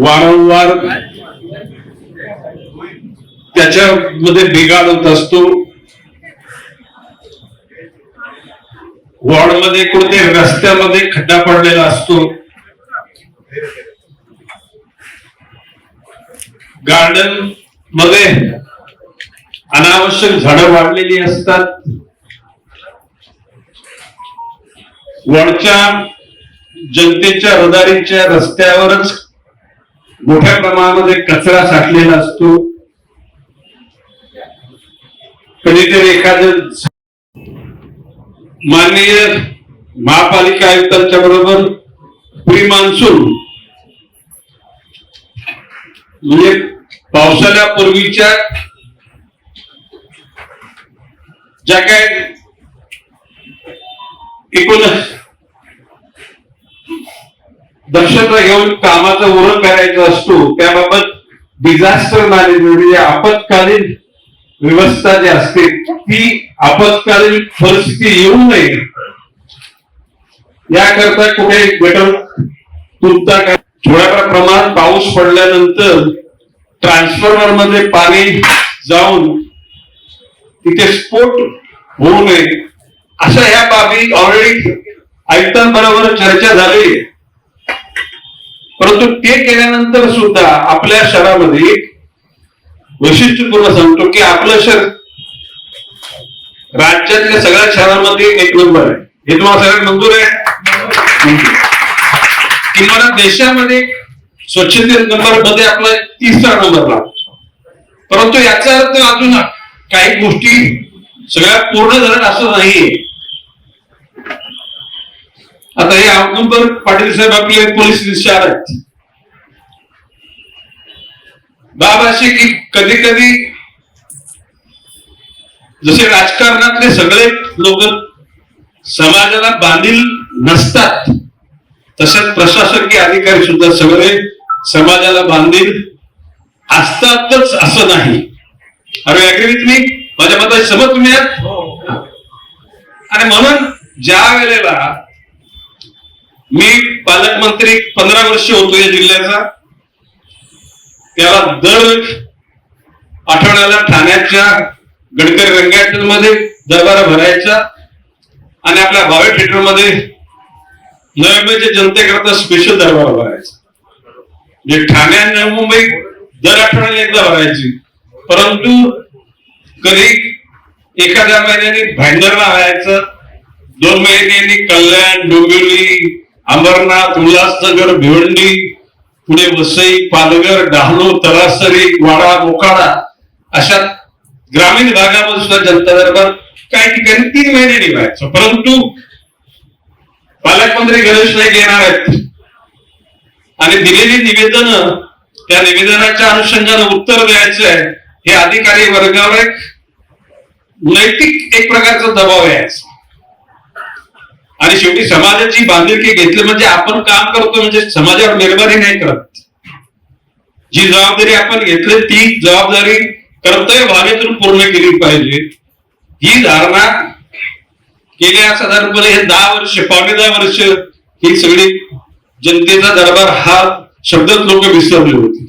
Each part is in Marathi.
वारंवार त्याच्यामध्ये बिघाड होत असतो. वॉर्डमध्ये कुठे रस्त्यामध्ये खड्डा पडलेला असतो. गार्डनमध्ये अनावश्यक झाडं वाढलेली असतात. वॉर्डच्या जनतेच्या रहदारीच्या रस्त्यावरच मोठ्या प्रमाणामध्ये कचरा साठलेला असतो. कधीतरी एखाद माननीय महापालिका आयुक्तांच्या बरोबर प्री मान्सून म्हणजे पावसाळ्यापूर्वीच्या ज्या काय एकूण दक्षता घेऊन कामाचा उरण करायचा असतो त्याबाबत डिझास्टर मॅनेजमेंट म्हणजे आपत्कालीन व्यवस्था जी असते ती आपत्कालीन परिस्थिती येऊ नये. याकरता कुठे गटर तुमचा काय थोड्याफार प्रमाणात पाऊस पडल्यानंतर ट्रान्सफॉर्मरमध्ये पाणी जाऊन तिथे स्फोट होऊ नये. अशा ह्या बाबी ऑलरेडी आयुक्तांबरोबर चर्चा झाली. परंतु ते केल्यानंतर सुद्धा आपल्या शहरामध्ये वैशिष्ट्यपूर्ण सांगतो की आपलं शहर राज्यातल्या सगळ्या शहरांमध्ये एक नंबर आहे. हे तुम्हाला सगळ्यात मंजूर आहे? किंवा देशामध्ये स्वच्छते नंबरमध्ये आपला तिसरा नंबर लागतो. परंतु याचा अर्थ अजून काही गोष्टी सगळ्या पूर्ण धरण असं नाहीये. आता हे औदुंबर पाटील साहेब आपले पोलीस निरीक्षक आहेत. बाब अशी की कधी कधी जसे राजकारणातले सगळे लोक समाजाला बांधील नसतात तसेच प्रशासकीय अधिकारी सुद्धा सगळे समाजाला बांधील असतातच असं नाही. अरे अग्री विथ मी माझ्या मतात समज तुम्ही आहात? आणि म्हणून ज्या वेळेला मी पालकमंत्री पंधरा वर्ष होतो या जिल्ह्याचा. त्याला दर आठवड्याला ठाण्याच्या गडकरी रंगायत मध्ये दरबारा भरायचा आणि आपल्या भावे थिएटरमध्ये नवी जनतेकरता स्पेशल दरबार भरायचा. म्हणजे ठाणे आणि नवी मुंबई दर आठवड्याला एकदा भरायची. परंतु कधी एखाद्या महिन्याने भांडरला व्हायचं दोन महिन्यांनी कल्याण डोंबिवली अंबरनाथ उल्हासनगर भिवंडी पुढे वसई पालघर डहाणू तरासरी वाडा मोकाडा अशा ग्रामीण भागामध्ये सुद्धा जनता दरबार काही ठिकाणी तीन महिने निभायचं परंतु पालकमंत्री गणेश नाईक येणार आहेत. आणि दिलेली निवेदन त्या निवेदनाच्या अनुषंगाने उत्तर द्यायचं आहे. हे अधिकारी वर्गावर एक नैतिक एक प्रकारचा दबाव यायचा. आणि शेवटी समाजाची बांधिलकी घेतली म्हणजे आपण काम करतो म्हणजे समाजावर निर्भरी नाही करत. जी जबाबदारी आपण घेतली ती जबाबदारी कर्तव्य भावेतून पूर्ण केली पाहिजे. ही धारणा गेल्या साधारणपणे हे दहा वर्ष पावणे दहा वर्ष ही सगळी जनतेचा दरबार हा शब्दच लोक विसरले होते.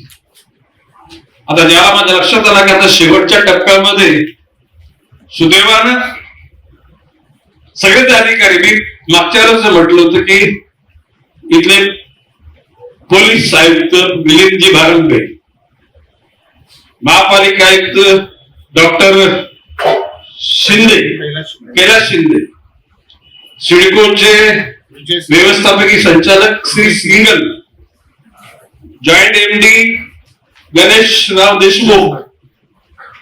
आता जेव्हा माझ्या लक्षात आला की आता शेवटच्या टप्प्यामध्ये सुदैवानं सगळेच अधिकारी मी मागच्या वेळेस म्हटलं होतं की इथले पोलीस आयुक्त मिलिंदजी भारंबे महापालिका आयुक्त डॉक्टर शिंदे कैलास शिंदे सिडकोचे व्यवस्थापकीय संचालक Shri single joint MD Ganesh Rao Deshmukh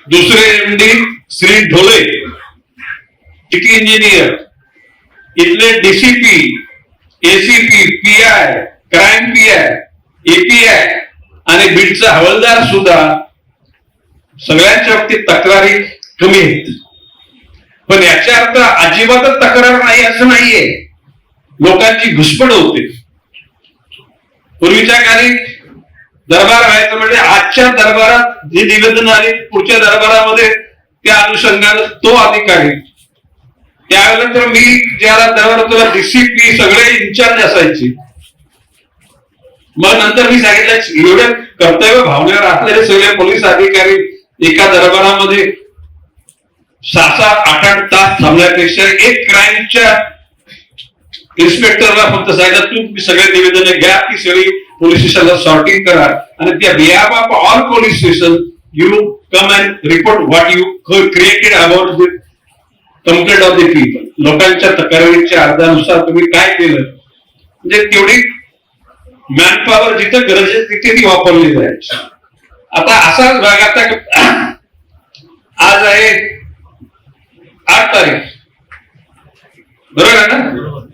दुसरे MD Shri Dhole city engineer इथले DCP ACP P I crime P I API आणि बीडचा हवालदार सुद्धा सगळ्यांच्या बाबतीत तक्रारी कमी आहेत पण याचा अर्थ अजिबातच तक्रार नाही असं नाहीये लोकांची घुसपड होते पूर्वीच्या काळी दरबार व्हायचं म्हणजे आजच्या दरबारात जे निवेदन आले पुढच्या दरबारामध्ये त्या अनुषंगाने तो अधिकारी त्यानंतर मी ज्याला त्यावर होतो डीसीपी सगळे इन्चार्ज असायचे. मग नंतर मी सांगितलं एवढ्या कर्तव्य भावनेवर असलेले सगळे पोलीस अधिकारी एका दरबारामध्ये सहा सहा आठ आठ तास थांबल्यापेक्षा एक क्राईमच्या इन्स्पेक्टरला फक्त सांगितलं तुम्ही सगळे निवेदन घ्या की सगळी पोलीस स्टेशनला सॉर्टिंग करा. आणि त्या behalf of all police station you come and report what you created about the complaint of the people लोकांच्या तक्रारीच्या अर्जानुसार तुम्ही काय केलं? म्हणजे तेवढी मॅनपॉवर जिथं गरज आहे तिथे ती वापरली जायची. आता असाच भाग आता आज आहे आठ तारीख. बरोबर आहे ना?